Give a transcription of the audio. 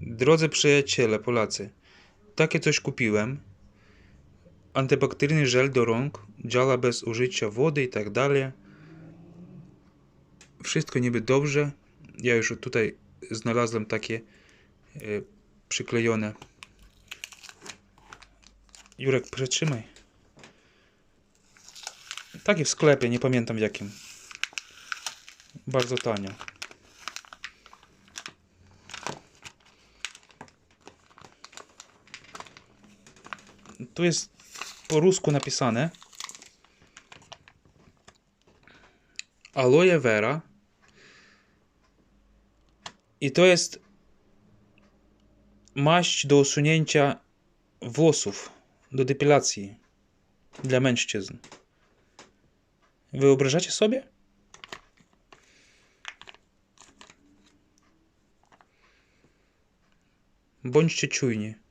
Drodzy przyjaciele Polacy, takie coś kupiłem. Antybakteryjny żel do rąk, działa bez użycia wody i tak dalej. Wszystko niby dobrze. Ja już tutaj znalazłem takie e, przyklejone. Jurek, przytrzymaj. Takie w sklepie, nie pamiętam w jakim. Bardzo tanio. Tu jest po rusku napisane Aloe vera i to jest maść do usunięcia włosów, do depilacji dla mężczyzn. Wyobrażacie sobie? Bądźcie czujni.